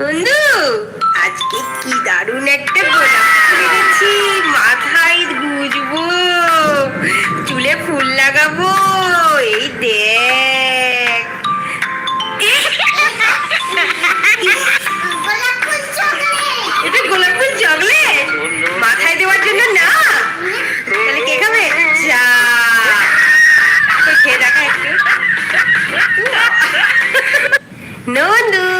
বন্ধু, আজকে কি দারুণ একটা গোলাপ ফুল এনেছি। মাথায় গুজবো, চুলে ফুল লাগাবো, এই দেখ। এটা গোলাপ ফুল চকলেট? মাথায় দেওয়ার জন্য না? তাহলে কে খাবে? যা। খেয়ে দেখা একটু। নন্দু।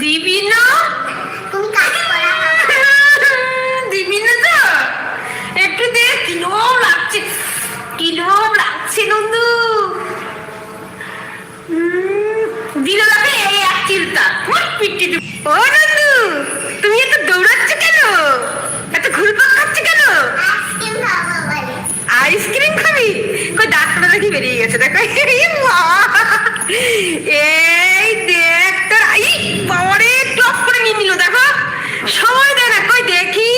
দিবি না। দিবি না তো? একটু দে কিলো লাগছে। কিলো লাগছে নন্দু দিল লাগে এই এক চিন্তা পিটি ও নন্দু তুমি এত দৌড়াচ্ছ কেন এত ঘুরপাক খাচ্ছ কেন আইসক্রিম খাবি কই ডাক্তার দেখি বেরিয়ে গেছে দেখো এই বাবা! এই দেখ তোর আই বাবারে টপ করে নিয়ে নিল দেখো সময় দে না কই দেখি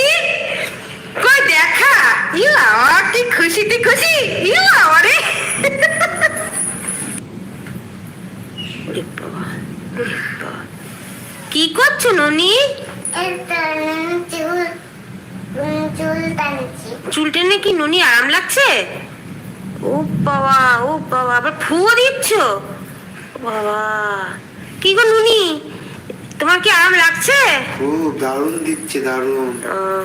কই দেখা ইয়া কি খুশি তুই খুশি ইয়া আরে ওরে বাবা, ওরে বাবা। কি করছ ননি চুল টেনে কি ননি আরাম লাগছে ও বাবা ও বাবা আবার ফুয়ো দিচ্ছ ও বাবা কি গো নুনি তোমার কি আরাম লাগছে খুব দারুণ দিচ্ছে দারুণ আহ,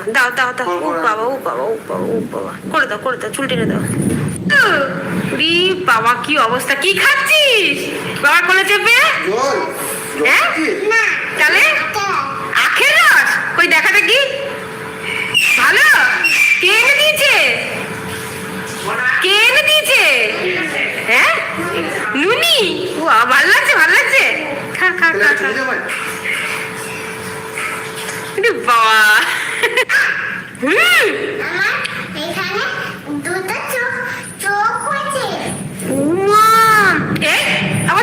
দাও ও বাবা ও বাবা ও বাবা ও বাবা। করে দাও করে দাও চুল টেনে দাও। রি বাবা কি অবস্থা? কি খাচ্ছিস? বাবা কোলে চেপে? হ্যাঁ? তাহলে আখের রস? কই দেখা দেখি। ভালো? কে এনে দিয়েছে? কে এনে দিয়েছে? হ্যাঁ? নুনি? ও ভালো লাগছে ভালো লাগছে। খা খা তাহলে খা। আর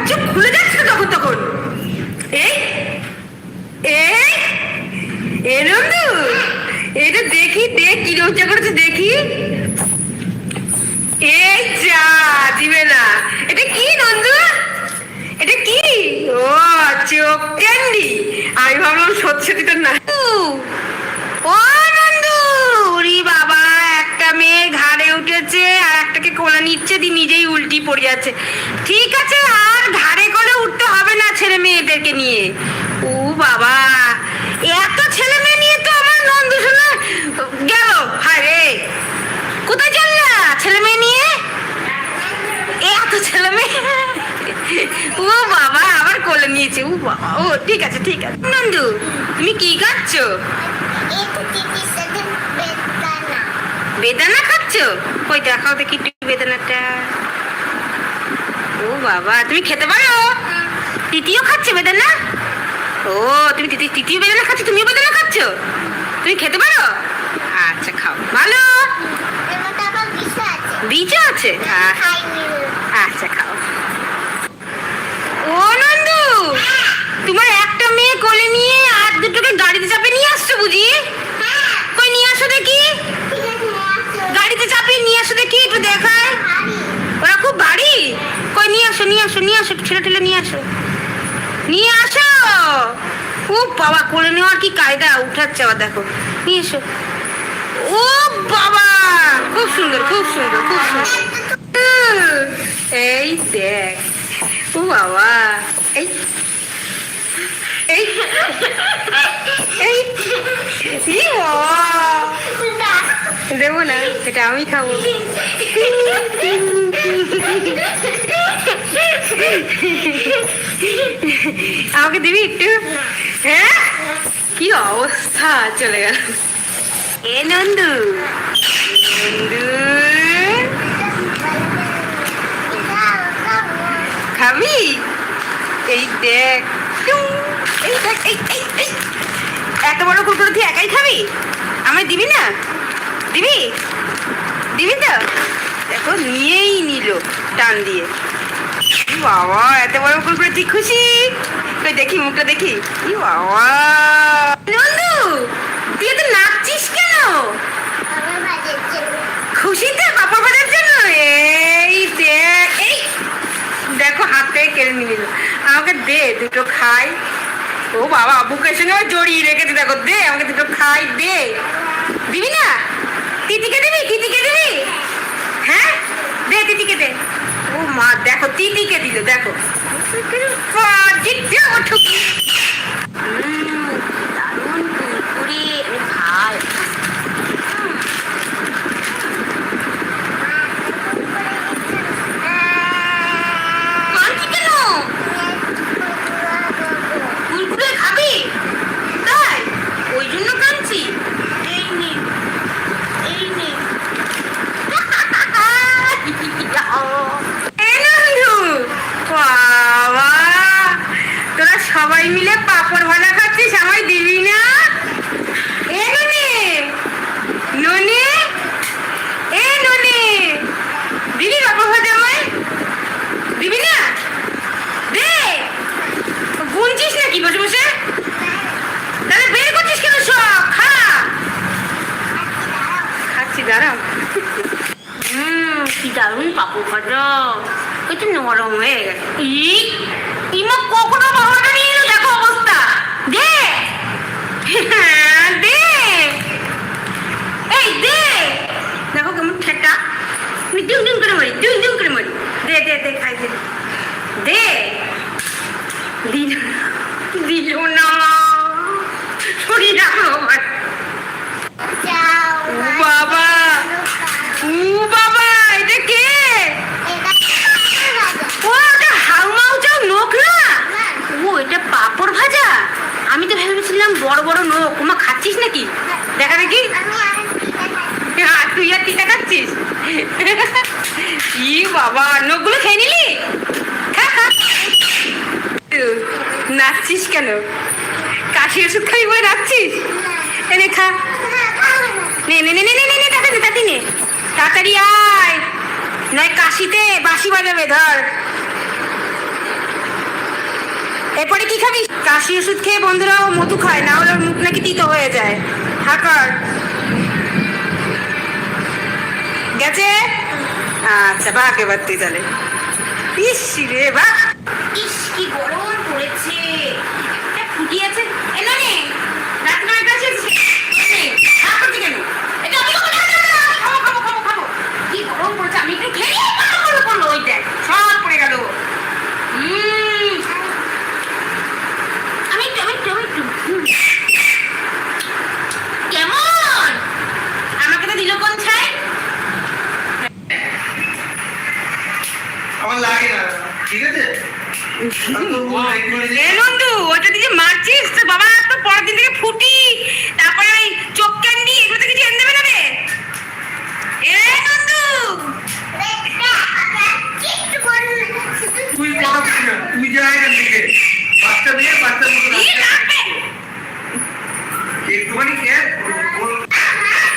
চোখ খুলে যাচ্ছে তখন তখন। এই দেখি, দেখ কি রোজা করেছে, দেখি। এই যা দিবে এটা কি নন্দু? এটা কি? ও, চোখ ক্যান্ডি। আমি ভাবলাম সত্যি সত্যি তো না। ও বাবা, একটা মেয়ে ঘাড়ে উঠেছে আর একটাকে কোলে নিচ্ছে, দি নিজেই উল্টি পড়ে যাচ্ছে। ঠিক আছে, আর ঘাড়ে করে উঠতে হবে না ছেলে মেয়েদেরকে নিয়ে। ও বাবা, এত ছেলে মেয়ে নিয়ে তো আমার নন্দু শোনা গেল। হায় রে, কোথায় চললা ছেলে মেয়ে নিয়ে? এত ছেলে মেয়ে। ও বাবা, আবার কোলে নিয়েছে। ও বাবা, ও ঠিক আছে ঠিক আছে। নন্দু, তুমি কি খাচ্ছ বেদানা খাচ্ছ? কই, দেখাও দেখি একটু বেদানাটা। ও বাবা, তুমি খেতে পারো? তৃতীয় খাচ্ছে বেদানা? ও, তুমি তৃতীয় বেদানা খাচ্ছ, তুমিও বেদানা খাচ্ছ? তুমি খেতে পারো? আচ্ছা খাও। ভালো? বীজ আছে? আচ্ছা খাও। ও নন্দু, তোমার একটা মেয়ে কোলে নিয়ে আর দুটোকে গাড়িতে চাপে নিয়ে আসছো বুঝি কই নিয়ে আসো দেখি গাড়িতে চাপিয়ে নিয়ে আসো দেখি একটু দেখায় ওরা খুব ভারী কই নিয়ে আসো নিয়ে আসো নিয়ে আসো একটু ছেলে ঠেলে নিয়ে আসো নিয়ে আসো ও বাবা কোলে কায়দা উঠাচ্ছে আবার দেখো। নিয়ে এসো। ও বাবা! খুব সুন্দর খুব সুন্দর খুব সুন্দর। এই দেখ, ও বাবা, এই এই এই। দেবো না, এটা আমি খাব। আমাকে দিবি একটু? হ্যাঁ? কি অবস্থা চলে গেল এ নন্দু নন্দু খাবি এই দেখ এই দেখ এই এই এত বড় কুকুর তুই একাই খাবি আমায় দিবি না দিবি দিবি তো দেখো নিয়েই নিল টান দিয়ে বাবা এত বড় কুকুর তুই খুশি কই দেখি মুখটা দেখি। ই বাবা। নন্দু তুই তো নাচছিস কেন? খুশিতে পাপড় ভাজার জন্য? এই দেখ এই। দেখো হাত কেড়ে নিয়ে নিল। আমাকে দে দুটো খাই। ও বাবা বুকের সঙ্গে আবার জড়িয়ে রেখেছে দেখো দে আমাকে দুটো খাই দে। দিবি না? তিতিকে দিবি তিতিকে দিবি? হ্যাঁ? দে তিতিকে দে। ও মা দেখো তিতিকে দিল দেখো। বাহ, এরপরে কি খাবি? কাশি ওষুধ খেয়ে বন্ধুরা ও মধু খায়, না হলে ওর মুখ নাকি তিতো হয়ে যায়। হাকার গেছে? আচ্ছা বাকে এবার তুই তাহলে। ইস রে, বাহ! ইস, কি গরম পড়েছে। এটা ফুটিয়েছে এলো নে রাত নয়টা শেষে নে, রাগ করছি কেন? এটা আমি খাব, না, না, না, আমি খাব, খাব, খাব, খাব। কি গরম পড়েছে, আমি একটু খেয়ে নিই, পালো, পালো, পালো, ওই দেখ, সব পড়ে গেল। উম, আমি একটু, আমি একটু, আমি একটু। হুম। কেমন আমাকে তো দিল কোন ছাই আমার লাগে না ঠিক আছে আমি তো বলব, একটু নিজে- এ নন্দু ওটা দিয়ে মারছিস তো বাবা তো পরের দিন থেকে ফুটি তারপরে ওই চোখ ক্যান্ডি এগুলো থেকে কিছু এনে দেবে না রে এ নন্দু তুই পড়াচ্ছিস না তুই যা এখান থেকে বাচ্চা মেয়ে বাচ্চার মতো কি লাগবে? একটুখানি খেয়ে ওর-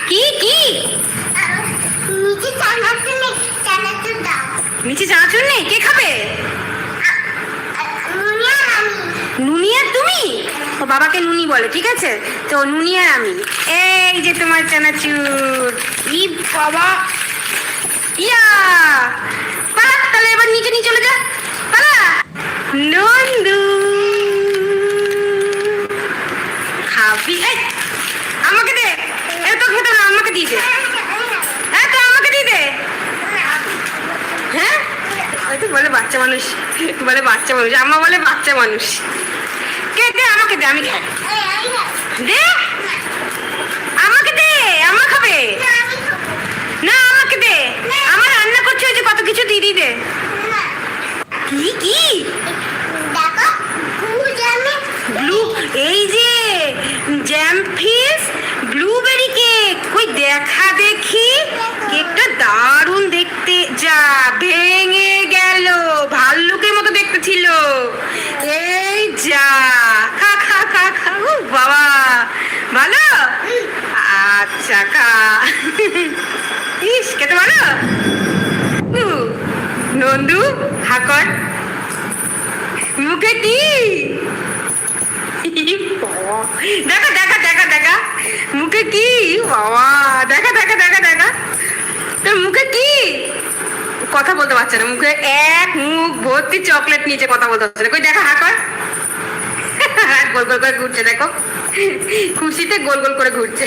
কি কি নিচে চানাচুর নেই কে খাবে নুনি আর তুমি ও বাবাকে নুনি বলে ঠিক আছে তো নুনি আর আমি। এই যে তোমার চানাচুর। ই বাবা। ইয়া! পালা তাহলে এবার নিচে নিয়ে চলে যা। পালা। নন্দু। খাবি? আমাকে দে। এ তো খেতে না আমাকে দিয়ে দে। হ্যাঁ তো আমাকে দে। হ্যাঁ? ওই তো বলে বাচ্চা মানুষ। বলে বাচ্চা মানুষ। আম্মা বলে বাচ্চা মানুষ। কে দে আমাকে দে? আমি খাই। দে আমাকে দে আমা খাবে না আমাকে দে আমার রান্না করছে ওই যে কত কিছু দিদি দে কি কি ব্লু এই যে জ্যাম ফিস ব্লুবেরি কেক কই দেখা দেখি কেকটা দারুণ দেখতে যা ভেঙে গেল ভাল্লুকের মতো দেখতে ছিল এই যা খা খা খা খা ও বাবা ভালো আচ্ছা খা ইস, খেতে ভালো? নন্দু, হাকর, মুখে কি? দেখা দেখা দেখা দেখা। মুখে কি? বাবা, দেখা দেখা দেখা দেখা। তোর মুখে কি? কথা বলতে পারছে না। মুখে এক মুখ ভর্তি চকলেট নিচে কথা বলতে পারছে না। কই, দেখা হা কর গোল গোল করে ঘুরছে, দেখো। খুশিতে গোল গোল করে ঘুরছে।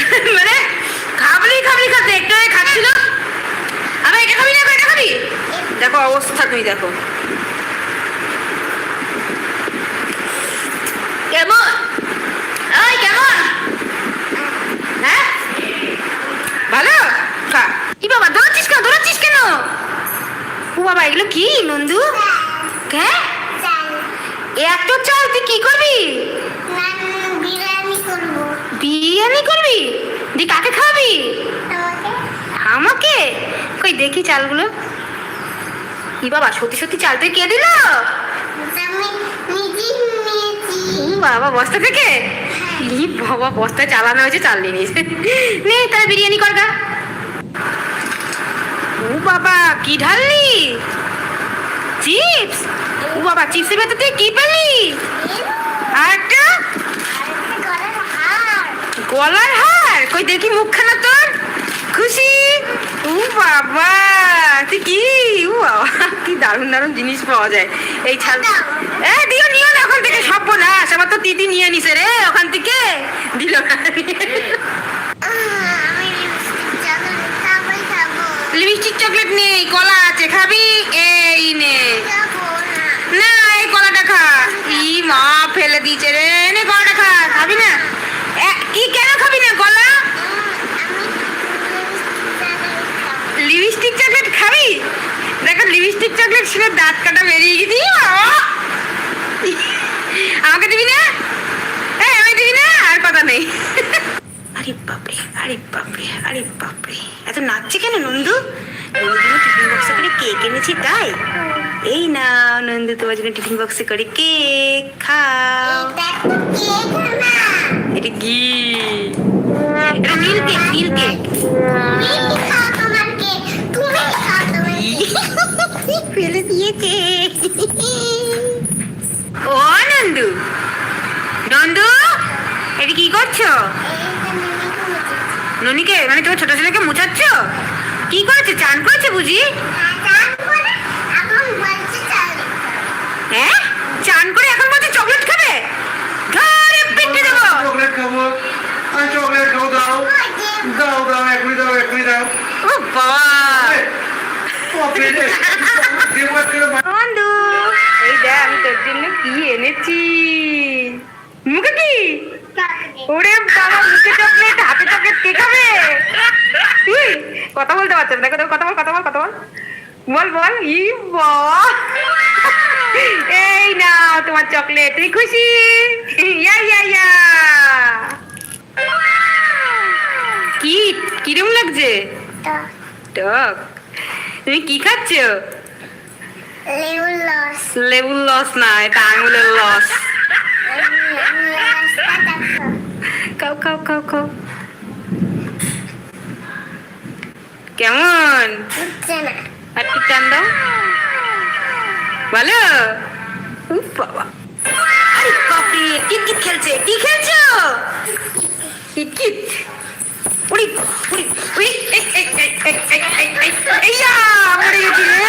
মানে খাবলি খাবলি খাতে একটু আগে খাচ্ছিল। আবার এটা খাবি না এটা খাবি? দেখো অবস্থা তুমি দেখো। কেমন? ওই কেমন? হ্যাঁ? ভালো? খা। কি বাবা দৌড়াচ্ছিস কেন? দৌড়াচ্ছিস কেন? ও বাবা এগুলো কি নন্দু? হ্যাঁ এত চাল তুই কি করবি। বিরিয়ানি করবি? দি কাকে খাওয়াবি? আমাকে? কই দেখি চালগুলো। কি বাবা সত্যি সত্যি চাল তুই কে দিল? বাবা বস্তা থেকে? ই বাবা বস্তায় চালানো হয়েছে চাল নিয়ে নে তাহলে বিরিয়ানি কর গা। ও বাবা কি ঢাললি? চিপস? ও বাবা চিপসের ভেতর তুই কি পেলি? আর একটা গলার হার? কই দেখি মুখখানা তোর? খুশি? ও বাবা তুই কি? বাবা কি দারুণ দারুণ জিনিস পাওয়া যায়। এই ছাল এ দিও নিও না ওখান থেকে সব আমার তো তিতি নিয়ে নিছে রে ওখান থেকে। দিল না। লিপস্টিক চকলেট নেই কলা আছে খাবি? এই নে। না। এই কলাটা খা। ই মা ফেলে দিয়েছে রে। নে কলাটা খা। খাবি না? কি কেন খাবি না? কলা লিপস্টিক চকলেট খাবি? দেখো লিপস্টিক চকলেট ছিল দাঁত কাটা বেরিয়ে গেছি। আমাকে দিবি না? এই আমি দিবি না? আর কথা নেই। আরে বাপরে আরে বাপরে আরে বাপরে। এত নাচছে কেন নন্দু? নন্দু টিফিন বক্সে করে কেক এনেছি তাই। এই না নন্দু তোমার জন্য টিফিন বক্সে করে কেক খাও। এটা কি এটা নীল কেক নীল কেক। ফেলে দিয়েছে ও নন্দু। নন্দু এটা কি করছ? ননিকে মানে তোমার ছোট ছেলেকে মুছাচ্ছ? কি করেছে? চান করেছে বুঝি? হ্যাঁ? চান করে এখন বলছে চকলেট খাবে? ঘরে পিঠে দেবো। চকলেট খাব। চকলেট খাব দাও। দাও দাও এখনই দাও এখনই দাও। ও বাবা। পেটে বন্ধু এই দেখ আমি তোর জন্য কি এনেছি? মুখে কি? ওরে বাবা মুখে চকলেট হাতে চকলেট কে খাবে? কথা বলতে পারছ না। দেখো দেখো কথা বল কথা বল কথা বল। বল বল ই এই না তোমার চকলেট। তুই খুশি? ইয়া ইয়া ইয়া। কি কিরম লাগছে? টক। তুমি কি খাচ্ছ? লেবুর লস লেবুর লস না এটা আঙুলের লস খাও খাও খাও খাও। কেমন? একটু টান দাও? ভালো? বাবা। আরে বাপরে কিটকিট খেলছে? কি What are you doing?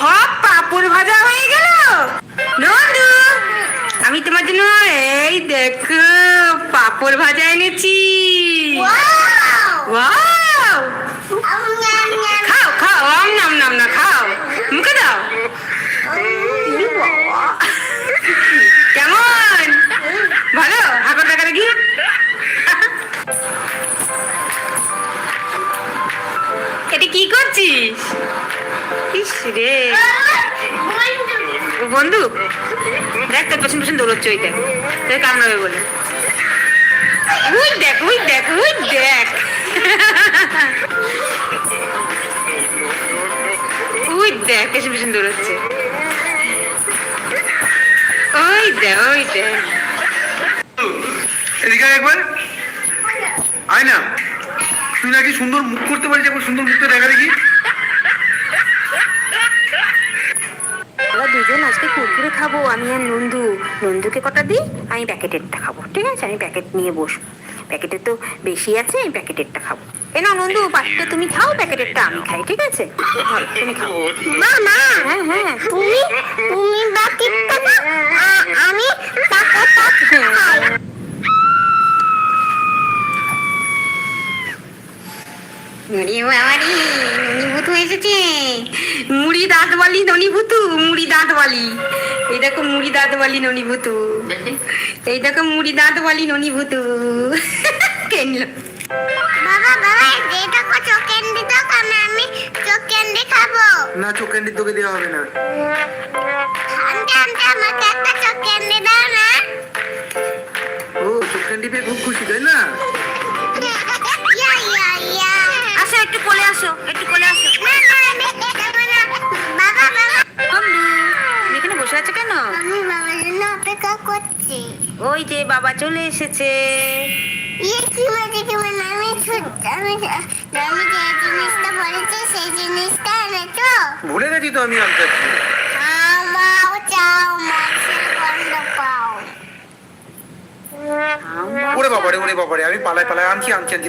সব পাপড় ভাজা হয়ে গেল? নন্দু আমি তোমার জন্য এই দেখো পাপড় ভাজা এনেছি! ওয়াও দৌড়চ্ছে, ওই দেখ। তোর কামড়াবে বলে। উই দেখ উই দেখ উই দেখ। উই দেখ পেছন পেছন দৌড়চ্ছে। ওই দেখ ওই দেখ। এদিকে একবার। আয় না। তুই নাকি সুন্দর মুখ করতে পারিস, একবার সুন্দর মুখটা দেখা দেখি। দুজন আজকে কুরকুরে খাব, আমি আর নন্দু। নন্দুকে কটা দিই? আমি প্যাকেটেরটা খাব, ঠিক আছে? আমি প্যাকেট নিয়ে বসবো। প্যাকেটে তো বেশি আছে, আমি প্যাকেটেরটা খাব। এ না নন্দু পাখিটা তুমি খাও, প্যাকেটেরটা আমি খাই, ঠিক আছে? না মা হ্যাঁ হ্যাঁ। তুমি তুমি বাকিটা আমি টাকাটা খাই। মুড়ি বাবারি ননি এসেছে। মুড়ি দাঁত বালি ননি ভুতু মুড়ি দাঁত বালি এই দেখো মুড়ি দাঁত বালি ননি ভুতু এই দেখো মুড়ি দাঁত বালি ননি ভুতু কেনলো বাবা বাবা এটা কো চোখ ক্যান্ডি দাও কারণ আমি চোখ ক্যান্ডি খাব। না চোখ ক্যান্ডি তোকে দেওয়া হবে না। আনতে আনতে আমাকে একটা চোখ ক্যান্ডি দাও না। ও চোখ ক্যান্ডি পেয়ে খুব খুশি তাই না? আসো একটু কোলে আসো। আমি এখানে বসে আছো কেন? বাবার জন্য অপেক্ষা করছি। ওই যে বাবা চলে এসেছে। ইয়ে কি মজা কি মানে আমি ছুট- আমি আমি যে জিনিসটা বলেছি সেই জিনিসটা ভুলে গেছি তো আমি আনতে আমাও চাও মাছের গন্ধ পাও। ওরে বাবারে ওরে বাবারে আমি পালায় পালায় আনছি আনছি আনছি।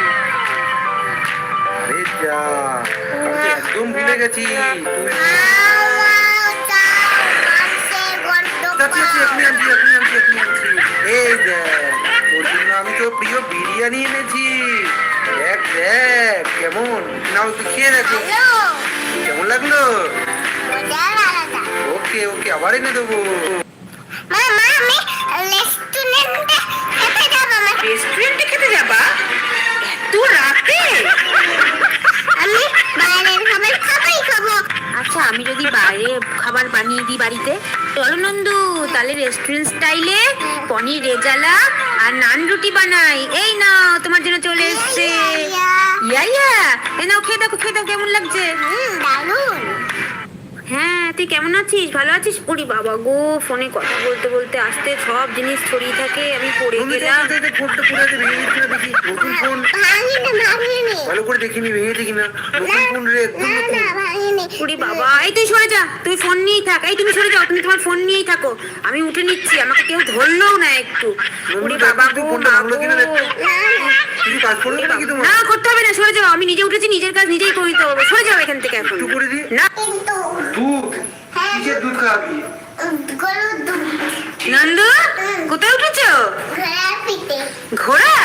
আরে যা আমি তো একদম ভুলে গেছি তুই আনছি আনছি আনছি। এই দেখ তোর জন্য আমি তো প্রিয় বিরিয়ানি এনেছি। দেখ দেখ কেমন? নাও তুই খেয়ে দেখো। কেমন লাগল? ওকে ওকে আবার এনে দেবো। রেস্টুরেন্টে খেতে যাবা? এত রাতে আমি বাইরের খাবার খাবাই খাব আচ্ছা আমি যদি বাইরে খাবার বানিয়ে দিই বাড়িতে? চলো নন্দু তাহলে রেস্টুরেন্ট স্টাইলে পনির রেজালা আর নান রুটি বানাই। এই নাও তোমার জন্য চলে এসছে। ইয়া, এই নাও খেয়ে দেখো খেয়ে দেখো কেমন লাগছে? দারুণ হ্যাঁ তুই কেমন আছিস? ভালো আছিস? ওরে বাবা গো ফোনে কথা বলতে বলতে আসতে সব জিনিস ছড়িয়ে থাকে। আমি পড়ে গেলাম। ভালো করে দেখিনি ভেঙেছে কিনা নতুন ফোন রে ওরে বাবা এই তুই সরে যা তুই ফোন নিয়েই থাক এই তুমি সরে যাও তুমি তোমার ফোন নিয়েই থাকো। আমি উঠে নিচ্ছি আমাকে কেউ ধরলেও না একটু। ওরে বাবা তুই গো ফোনটা ভাঙলো কিনা। কিছু কাজ করল নাকি তোমার? না করতে হবে না সরে যাও আমি নিজে উঠেছি নিজের কাজ নিজেই করে নিতে পারব সরে যাও এখান থেকে এখন। করে দিই না। দুধ হ্যাঁ। কিসের দুধ খাওয়াবি? গরুর দুধ। নন্দু কোথায় উঠেছো? ঘোড়া?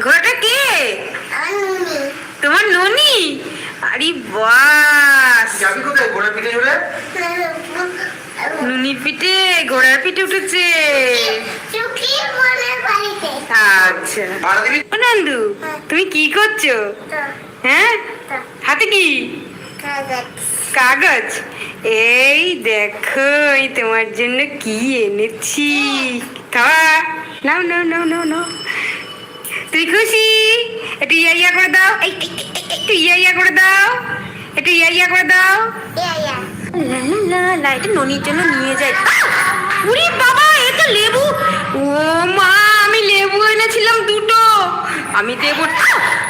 ঘোড়াটা কে? তোমার ননি? আরে বাস। যাবি কোথায়? ঘোড়া পিঠে চলে নুনি পিঠে ঘোড়ার পিঠে উঠেছে। আচ্ছা। নন্দু তুমি কি করছ? হ্যাঁ? হাতে কি? কাগজ। এই দেখো এই তোমার জন্য কি এনেছি। খাওয়া নাও নাও নাও নাও নাও। তুই খুশি? একটু ইয়া ইয়া করে দাও। একটু ইয়া ইয়া করে দাও। একটু ইয়া ইয়া করে দাও। লা লা এটা ননির জন্য নিয়ে যাই। উরি বাবা এ তো লেবু। ও মা আমি লেবু এনেছিলাম দুটো। আমি দেব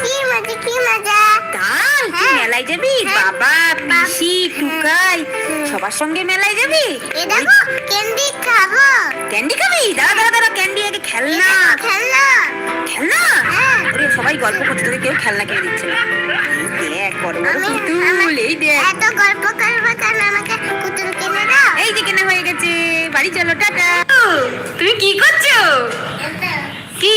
কি মজা কি মজা। তাই তুই হ্যাঁ। মেলায় যাবি? বাবা পিসি টুকাই সবার সঙ্গে মেলায় যাবি? এ দেখো ক্যান্ডি খাব। ক্যান্ডি খাবি? দাঁড়া দাঁড়া দাঁড়া ক্যান্ডি আগে খেলনা। খেলনা। খেলনা? হ্যাঁ। সবাই গল্প করতে তোকে কেউ খেলনা কিনে দিচ্ছে না। দেখ বড় বড় পুতুল এই দেখ। এত গল্প করব কেন? আমাকে পুতুল কিনে দাও। এই যে কেনা হয়ে গেছে বাড়ি চলো টাটা। তুমি কি করছ? কি?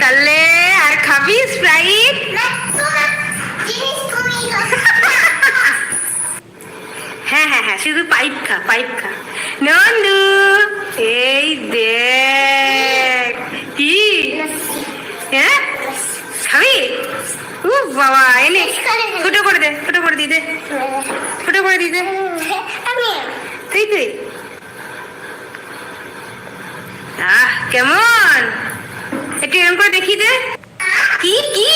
তাহলে আর খাবি স্প্রাইট হ্যাঁ হ্যাঁ হ্যাঁ শুধু পাইপ খা পাইপ খা। নন্দু এই দেখ কি? হ্যাঁ? খাবি? উ বাবা এনে ফুটো করে দে ফুটো করে দি দে। ফুটো করে দি। দে তুই তুই আহ কেমন? একটু এরকম করে দেখি দে কি কি?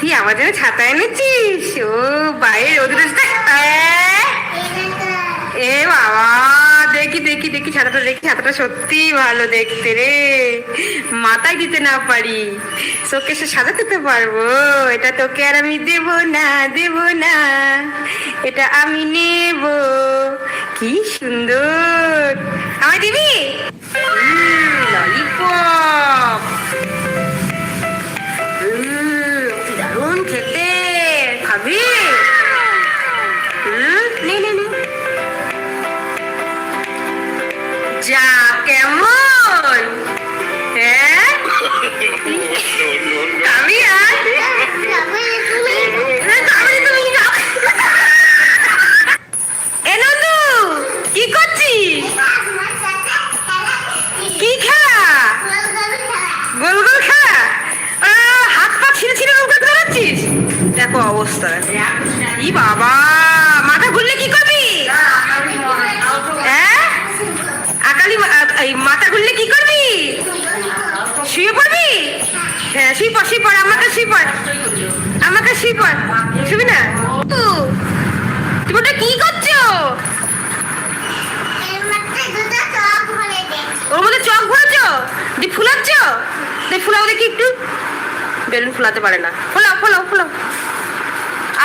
তুই আমার জন্য ছাতা এনেছিস? ও, বাইরে রোদ রোদ এ বাবা, দেখি দেখি দেখি ছাতাটা দেখি ছাতাটা সত্যি ভালো দেখতে রে। মাথায় দিতে না পারি। চোখে সে সাজাতে তো পারব। এটা তোকে আর আমি দেব না দেব না। এটা আমি নেব। কি সুন্দর। আমায় দিবি? Лолипоп! অবস্থা। ই বাবা মাথা ঘুরলে কি করবি? হ্যাঁ? আকালি মাথা ঘুরলে কি করবি? শুয়ে পড়বি? হ্যাঁ শুয়ে পড় শুয়ে পড় আমাকে শুয়ে পড়। আমাকে শুয়ে পড়। শুবি না? তুমি ওটা কি করছ? ওর মধ্যে চক ভরেছো? দিয়ে ফুলাচ্ছ? দিয়ে ফুলাও দেখি একটু। বেলুন ফুলাতে পারে না। ফোলাও ফোলাও ফোলাও।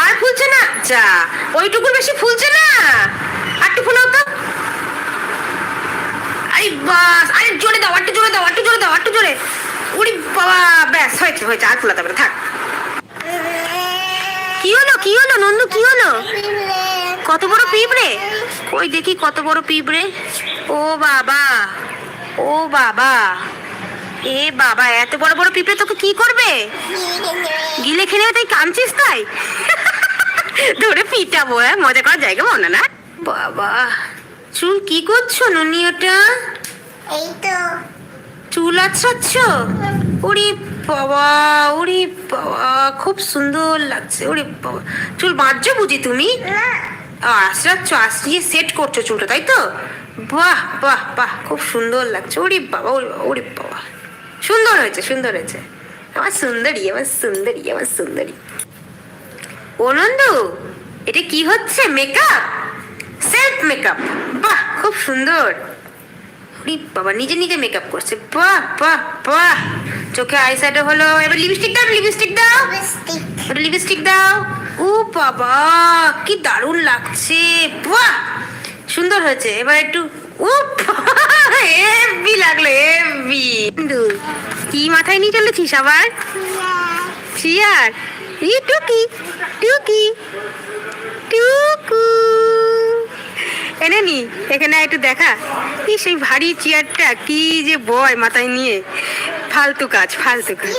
আর ফুলছে না? যা ওইটুকুর বেশি ফুলছে না। আর একটু ফুলাও তো। আরে বাস আরে জোরে দাও একটু জোরে দাও একটু জোরে দাও একটু জোরে। উড়ি বাবা ব্যাস হয়েছে হয়েছে আর ফুলাতে না, থাক। কি হলো কি হলো নন্দু কি হলো? কত বড় পিঁপড়ে? কই দেখি কত বড় পিঁপড়ে। ও বাবা ও বাবা। এ বাবা এত বড় বড় পিঁপড়ে তোকে কি করবে? গিলে খেলে তাই কামছিস তাই? ধরে পিটাবো হ্যাঁ? মজা করার জায়গা মনে না? বাবা চুল কি করছ ননি ওটা? এই তো। চুল আছড়াচ্ছ? ওরে বাবা ওরে বাবা খুব সুন্দর লাগছে ওরে বাবা। চুল বাঁধছো বুঝি তুমি? আশ্রাচ্ছ আশ্রিয়ে সেট করছ চুলটা তাই তো? বাহ বাহ বাহ খুব সুন্দর লাগছে ওরে বাবা ওরে বাবা ওরে বাবা। সুন্দর হয়েছে সুন্দর হয়েছে। আমার সুন্দরী আমার সুন্দরী আমার সুন্দরী। ও নন্দু এটা কি হচ্ছে? মেকআপ সেলফ মেকআপ বাহ খুব সুন্দর। বাবা নিজে নিজে মেকআপ করছে। বাহ বাহ বাহ। চোখে আই শ্যাডো হলো এবার লিপস্টিক দাও লিপস্টিক দাও। লিপস্টিক লিপস্টিক দাও। ও বাবা কি দারুণ লাগছে। বাহ সুন্দর হয়েছে। এবার একটু ও হেভি লাগল হেভি কি মাথায় নিয়ে চলেছিস আবার? চিয়ার ই টুকি টুকি টুকু। এনে নি এখানে একটু দেখা। কি সেই ভারী চেয়ারটা কি যে বয় মাথায় নিয়ে। ফালতু কাজ ফালতু কাজ।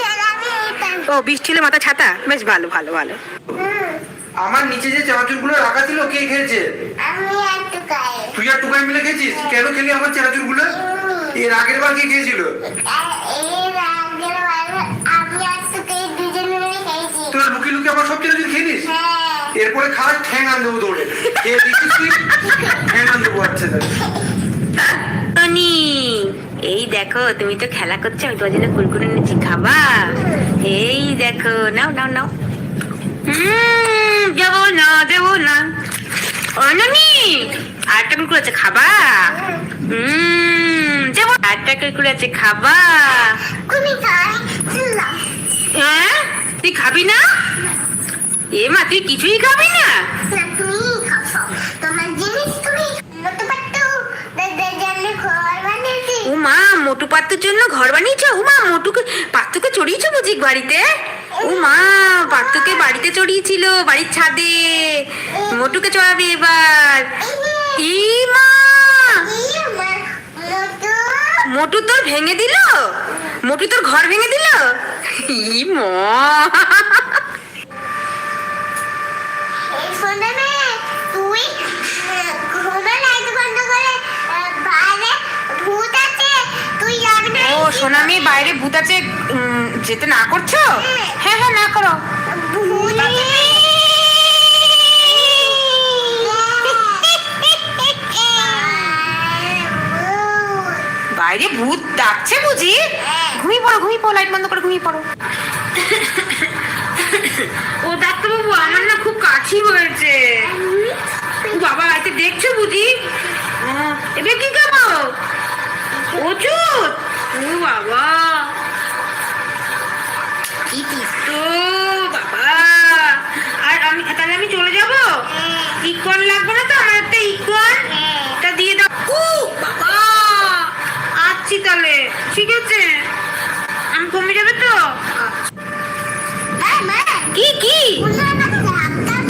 ও বৃষ্টি হলে মাথা ছাতা? বেশ ভালো ভালো ভালো। আমার নিচে যে চানাচুরগুলো রাখা ছিল কে খেয়েছে? আমি একটু গায়ে তুই আর টুকাই মিলে খেয়েছিস? কেন খেলি আমার চানাচুরগুলো? এর আগের বার কে খেয়েছিল? তোরা লুকিয়ে লুকিয়ে আমার সব চানাচুর খেয়ে নিস হ্যাঁ। এরপরে খাওয়ার ঠ্যাং আন দেবো দৌড়ে। খেয়ে দিচ্ছিস তুই? ঠ্যাং আন দেবো আচ্ছা তাহলে এই দেখো তুমি তো খেলা করছ আমি তোমার জন্য কুরকুরে এনেছি খাবা? এই দেখো নাও নাও নাও। হুম দেবো না দেবো না। অননি আরেকটা কুরকুরে আছে খাবা? হুম দেবো আরেকটা কুরকুরে আছে খাবা? হ্যাঁ? তুই খাবি না? এ মা তুই কিছুই খাবি না। ও মা মোটু পাত্তুর জন্য ঘর বানিয়েছো? ও মা মোটুকে পাত্তুকে চড়িয়েছো বুঝি বাড়িতে? ও মা পাত্তুকে বাড়িতে চড়িয়েছিল বাড়ির ছাদে। মোটুকে চড়াবে এবার। ই মা! মোটু তোর ভেঙে দিল? মোটু তোর ঘর ভেঙে দিল? ই মা এই শোনে নে তুই ঘুমে লাইট বন্ধ করে আহ, বাইরে ভূত আছে তুই যাবি না ও সোনা মেয়ে বাইরে ভূত আছে যেতে না করছ হ্যাঁ হ্যাঁ না করো বাইরে ভূত ডাকছে বুঝি ঘুমিয়ে পড়ো ঘুমিয়ে পড়ো, লাইট বন্ধ করে ঘুমিয়ে পড়ো। ও ডাক্তারবাবু, আমার না খুব কাছি হয়েছে। বাবা আজকে দেখছ বুঝি? হ্যাঁ, এবার কি খাব? প্রচুর ও বাবা। কি তো বাবা। আর আমি, তাহলে আমি চলে যাব? কি করলাম Kiki.